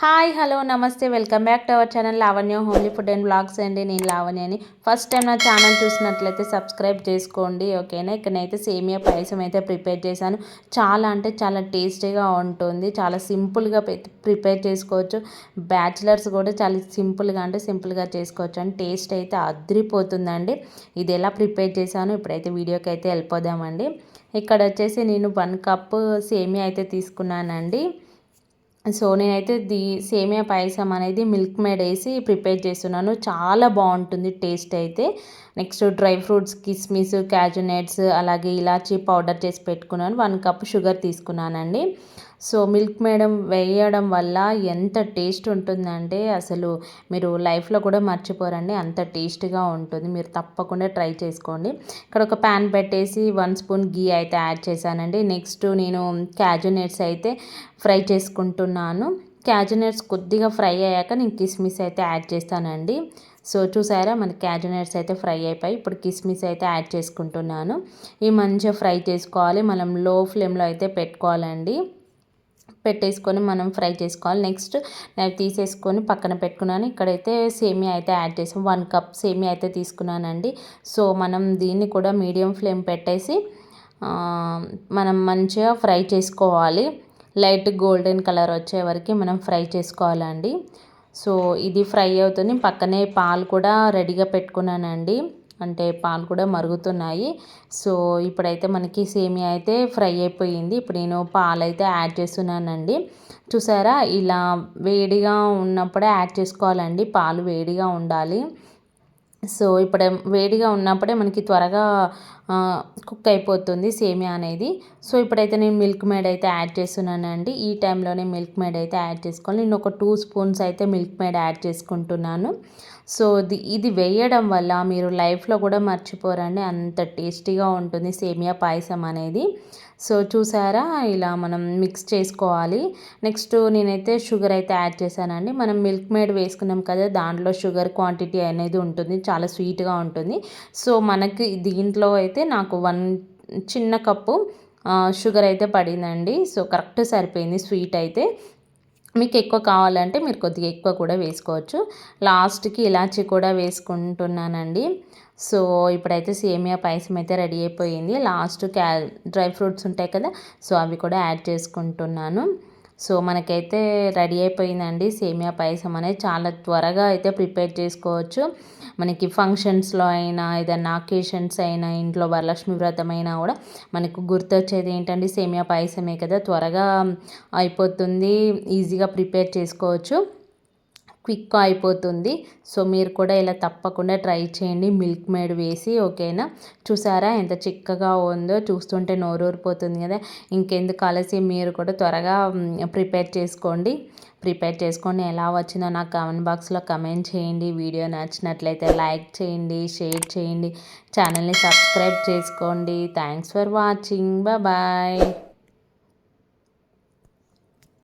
Hi hello నమస్తే welcome back to our channel Lavanya homely food and blogs అండి. నేను లావణ్యని ఫస్ట్ టైం నా ఛానల్ చూసినట్లయితే సబ్స్క్రైబ్ చేసుకోండి ఓకేనా? ఇక్కడైతే సేమియా పాయసం అయితే ప్రిపేర్ చేశాను. చాలా అంటే చాలా టేస్టీగా ఉంటుంది. చాలా సింపుల్గా ప్రిపేర్ చేసుకోవచ్చు. బ్యాచిలర్స్ కూడా చాలా సింపుల్గా అంటే సింపుల్గా చేసుకోవచ్చు అండ్ టేస్ట్ అయితే అద్రిపోతుందండి. ఇది ఎలా ప్రిపేర్ చేశాను ఇప్పుడైతే వీడియోకి అయితే వెళ్ళిపోదామండి. ఇక్కడ వచ్చేసి నేను వన్ కప్ సేమియా అయితే తీసుకున్నానండి. సో నేనైతే ది సేమియా పాయసం అనేది మిల్క్ మేడ్ వేసి ప్రిపేర్ చేస్తున్నాను. చాలా బాగుంటుంది టేస్ట్ అయితే. నెక్స్ట్ డ్రై ఫ్రూట్స్ కిస్మిస్ క్యాజునట్స్ అలాగే ఇలాచీ పౌడర్ చేసి పెట్టుకున్నాను. వన్ కప్ షుగర్ తీసుకున్నానండి. సో మిల్క్ మేడం వేయడం వల్ల ఎంత టేస్ట్ ఉంటుందంటే అసలు మీరు లైఫ్లో కూడా మర్చిపోరండి. అంత టేస్ట్గా ఉంటుంది. మీరు తప్పకుండా ట్రై చేసుకోండి. ఇక్కడ ఒక ప్యాన్ పెట్టేసి వన్ స్పూన్ గీ అయితే యాడ్ చేశానండి. నెక్స్ట్ నేను క్యాజునట్స్ అయితే ఫ్రై చేసుకుంటున్నాను. క్యాజునట్స్ కొద్దిగా ఫ్రై అయ్యాక నేను కిస్మిస్ అయితే యాడ్ చేస్తానండి. సో చూసారా మన క్యాజునట్స్ అయితే ఫ్రై అయిపోయి ఇప్పుడు కిస్మిస్ అయితే యాడ్ చేసుకుంటున్నాను. ఇవి మంచిగా ఫ్రై చేసుకోవాలి. మనం లో ఫ్లేమ్లో అయితే పెట్టుకోవాలండి. పెట్టేసుకొని మనం ఫ్రై చేసుకోవాలి. నెక్స్ట్ నేను తీసేసుకొని పక్కన పెట్టుకున్నాను. ఇక్కడైతే సేమియా అయితే యాడ్ చేసాం. వన్ కప్ సేమియా అయితే తీసుకున్నానండి. సో మనం దీన్ని కూడా మీడియం ఫ్లేమ్ పెట్టేసి మనం మంచిగా ఫ్రై చేసుకోవాలి. లైట్ గోల్డెన్ కలర్ వచ్చే వరకు మనం ఫ్రై చేసుకోవాలండి. సో ఇది ఫ్రై అవుతుంది. పక్కనే పాలు కూడా రెడీగా పెట్టుకున్నానండి. అంటే పాలు కూడా మరుగుతున్నాయి. సో ఇప్పుడైతే మనకి సేమియా అయితే ఫ్రై అయిపోయింది. ఇప్పుడు నేను పాలు అయితే యాడ్ చేస్తున్నానండి. చూసారా? ఇలా వేడిగా ఉన్నప్పుడే యాడ్ చేసుకోవాలండి. పాలు వేడిగా ఉండాలి. సో ఇప్పుడు వేడిగా ఉన్నప్పుడే మనకి త్వరగా కుక్ అయిపోతుంది సేమియా అనేది. సో ఇప్పుడైతే నేను మిల్క్ మేడ్ అయితే యాడ్ చేస్తున్నానండి. ఈ టైంలోనే మిల్క్ మేడ్ అయితే యాడ్ చేసుకోవాలి. నేను ఒక టూ స్పూన్స్ అయితే మిల్క్ మేడ్ యాడ్ చేసుకుంటున్నాను. సో ఇది ఇది వేయడం వల్ల మీరు లైఫ్లో కూడా మర్చిపోరండి. అంత టేస్టీగా ఉంటుంది సేమియా పాయసం అనేది. సో చూసారా? ఇలా మనం మిక్స్ చేసుకోవాలి. నెక్స్ట్ నేనైతే షుగర్ అయితే యాడ్ చేశానండి. మనం మిల్క్ మేడ్ వేసుకున్నాం కదా దాంట్లో షుగర్ క్వాంటిటీ అనేది ఉంటుంది. చాలా స్వీట్గా ఉంటుంది. సో మనకి దీంట్లో అయితే నాకు వన్ చిన్న కప్పు షుగర్ అయితే పడిందండి. సో కరెక్ట్ సరిపోయింది స్వీట్ అయితే. మీకు ఎక్కువ కావాలంటే మీరు కొద్దిగా ఎక్కువ కూడా వేసుకోవచ్చు. లాస్ట్కి ఇలాచి కూడా వేసుకుంటున్నానండి. సో ఇప్పుడైతే సేమియా పాయసం అయితే రెడీ అయిపోయింది. లాస్ట్ క్యా డ్రై ఫ్రూట్స్ ఉంటాయి కదా సో అవి కూడా యాడ్ చేసుకుంటున్నాను. సో మనకైతే రెడీ అయిపోయిందండి. సేమియా పాయసం అనేది చాలా త్వరగా అయితే ప్రిపేర్ చేసుకోవచ్చు. మనకి ఫంక్షన్స్లో అయినా ఏదైనా అకేషన్స్ అయినా ఇంట్లో వరలక్ష్మి వ్రతం అయినా కూడా మనకు గుర్తొచ్చేది ఏంటంటే సేమియా పాయసమే కదా త్వరగా అయిపోతుంది ఈజీగా ప్రిపేర్ చేసుకోవచ్చు. క్విక్గా అయిపోతుంది. సో మీరు కూడా ఇలా తప్పకుండా ట్రై చేయండి. మిల్క్ మేడ్ వేసి ఓకేనా? చూసారా ఎంత చిక్కగా ఉందో? చూస్తుంటే నోరూరిపోతుంది కదా. ఇంకెందుకు ఆలస్యం? మీరు కూడా త్వరగా ప్రిపేర్ చేసుకోండి. ప్రిపేర్ చేసుకొని ఎలా వచ్చిందో నాకు కామెంట్ బాక్స్లో కమెంట్ చేయండి. వీడియో నచ్చినట్లయితే లైక్ చేయండి షేర్ చేయండి. ఛానల్ని సబ్స్క్రైబ్ చేసుకోండి. Thanks for watching. బాయ్.